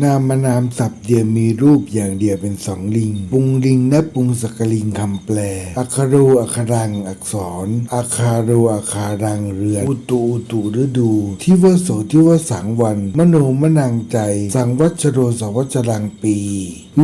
นามนามศัพท์เดียวมีรูปอย่างเดียวเป็นสองลิง ปุงลิงและปุงสกลิงคำแปล อัคคารูอัคคารังอักษร อาคาโรอาคารังเรือน อุตุอุตุฤดู ที่ว่าโสที่ว่าสังวัน มโนมนังใจ สังวัชโรสวัชรังปี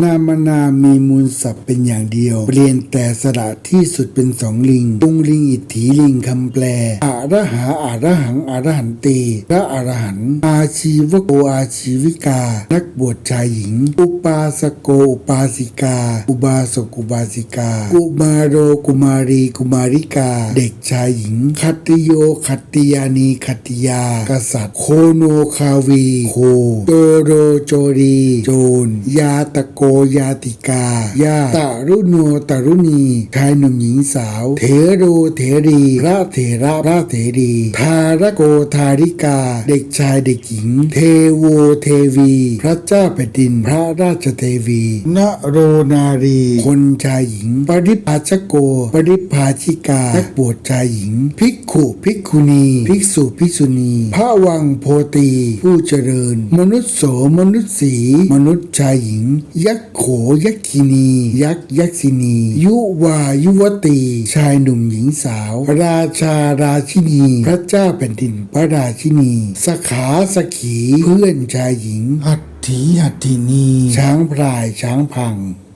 นามนามีมูลศัพท์เป็นอย่างเดียว เปลี่ยนแต่สระที่สุดเป็นสองลิงปุงลิงอิทธิลิงคำแปลอาระหาอาระหังอาระหันตีพระอรหันอาชีวโกอาชีวิกา นักบวชชายหญิง อุปาสโกอุปาสิกา อุบาสกอุบาสิกา กุมารโรกุมารีกุมาริกา เด็กชายหญิง คัติโยคัตติยานีคัตติยา กษัตริย์ โคโนคาวี โค โจโรโจรี โจรยาตะโกยาติกายาตารุโนตารุณีชายหนุ่มหญิงสาว เถโรเถรีพระเถระพระเถรี ทารโกทาริกา เด็กชายเด็กหญิง เทโวเทวี พระเจ้าแผ่นดิน พระราชเทวีนโรนารี คนชายหญิง ปริพาชโก ปริพาชิกานักบวชชายหญิง ภิกขุภิกขุณี ภิกษุภิกษุณี พระวังโพตี ผู้เจริญ มนุษย์โสมนุษย์สี มนุษย์ชายหญิงยักษ์โขยักษินี ยักษ์ยักษินี ยุวายุวตี ชายหนุ่มหญิงสาว ราชาราชินี พระเจ้าแผ่นดินพระราชินี สขาสขีเพื่อนชายหญิง หัตถีหัตถินี ช้างพลายช้างพัง